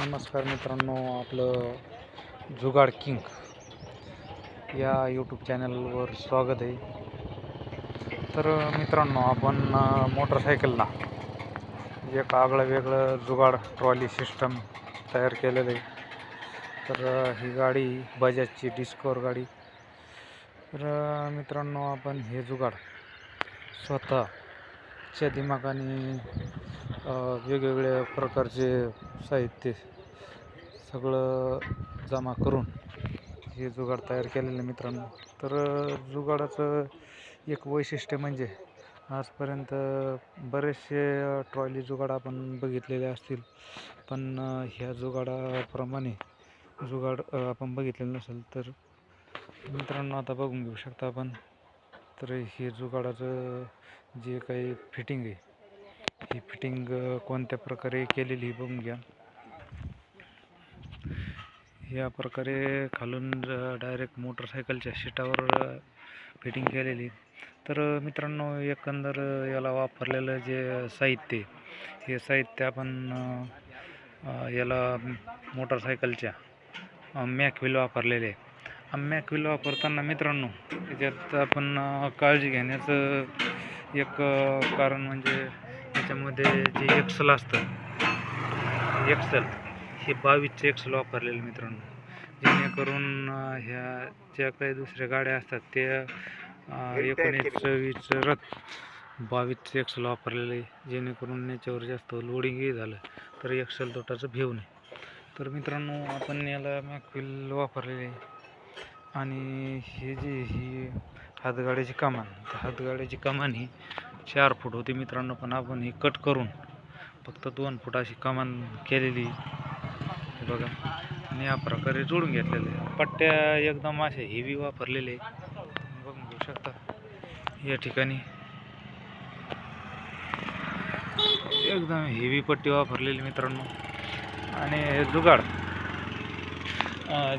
नमस्कार मित्रांनो आपलं जुगाड किंग या यूट्यूब चॅनलवर स्वागत आहे. तर मित्रांनो आपण मोटरसायकलना मोटरसायकलला एक आगळं वेगळं जुगाड ट्रॉली सिस्टम तयार केलेलं आहे. तर ही गाडी बजाजची डिस्कवर गाडी. तर मित्रांनो आपण हे जुगाड स्वतःच्या दिमागाने वेगवेगळ्या प्रकारचे साहित्य सगळं जमा करून हे जुगाड तयार केलेलं मित्रांनो. तर जुगाडाचं एक वैशिष्ट्य म्हणजे आजपर्यंत बरेचसे ट्रॉली जुगाड आपण बघितलेले असतील. पण ह्या जुगाडाप्रमाणे जुगाड आपण बघितलेलं नसेल तर मित्रांनो आता बघून घेऊ शकता आपण. तर हे जुगाडाचं जे काही फिटिंग आहे ही फिटिंग कोणत्या प्रकारे केलेली बघून घ्या. या प्रकारे खालून डायरेक्ट मोटरसायकलच्या शीटावर फिटिंग केलेली. तर मित्रांनो एकंदर याला वापरलेलं जे साहित्य हे साहित्य आपण याला मोटरसायकलच्या मॅकव्हील वापरलेले आहे. मॅकव्हील वापरताना मित्रांनो त्याच्यात आपण काळजी घेण्याचं एक कारण म्हणजे त्याच्यामध्ये जे एक्सल असतं एक्सल हे बावीसचे एक्सल वापरलेले मित्रांनो. जेणेकरून ह्या ज्या काही दुसऱ्या गाड्या असतात त्या एकोणीस वीस रथ बावीसचे एक्सल वापरलेले आहे. जेणेकरून याच्यावर जास्त लोडिंगही झालं तर एक्सल तोटाचं भेऊ नये तर मित्रांनो आपण याला मॅकव्हील वापरलेले आणि हे जे ही हातगाड्याची कमान तर हातगाड्याची कमान ही चार फूट होती मित्रांनो पण आपण ही कट करून फक्त दोन फूट अशी कमान केलेली. हे बघा आणि या प्रकारे जोडून घेतलेले. पट्ट्या एकदम अशा हेवी वापरलेले. बघून घेऊ शकता. या ठिकाणी एकदम हेवी पट्टी वापरलेली मित्रांनो. आणि हे जुगाड.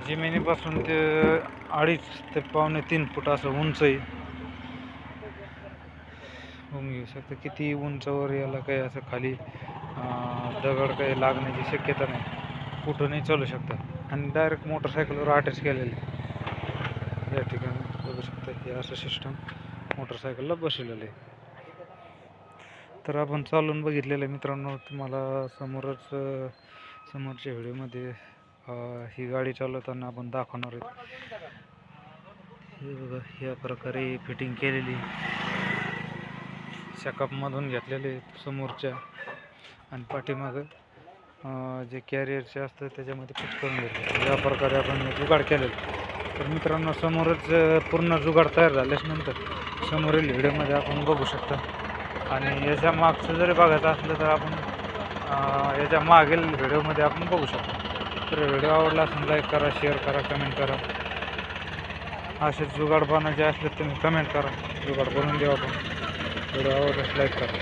जमिनीपासून ते अडीच ते पावणे तीन फूट असं उंच आहे. होऊन घेऊ शकतं. किती उंचावर याला काही असं खाली दगड काही लागण्याची शक्यता नाही. कुठूनही चालू शकतात आणि डायरेक्ट मोटरसायकलवर अटॅच केलेले या ठिकाणी बघू शकता हे असं सिस्टम मोटरसायकलला बसवलेलं आहे. तर आपण चालून बघितलेलं आहे मित्रांनो तुम्हाला समोरच समोरच्या व्हिडिओमध्ये ही गाडी चालवताना आपण दाखवणार आहेत. हे बघा या प्रकारे फिटिंग केलेली शकापमधून घेतलेले समोरच्या आणि पाठीमागं जे कॅरियरचे असतं त्याच्यामध्ये फिट करून घेतले. या प्रकारे आपण जुगाड केलेलं. तर मित्रांनो समोरच पूर्ण जुगाड तयार झाल्याच नंतर समोरील व्हिडिओमध्ये आपण बघू शकता. आणि याच्या मागचं जरी बघायचं असलं तर आपण याच्या मागील व्हिडिओमध्ये आपण बघू शकतो. तर व्हिडिओ आवडला असेल लाईक करा शेअर करा कमेंट करा. असे जुगाड बनायचे असले तुम्ही कमेंट करा. जुगाड बनवून देऊ आपण. व्हिडिओ आवडल्यास लाईक करा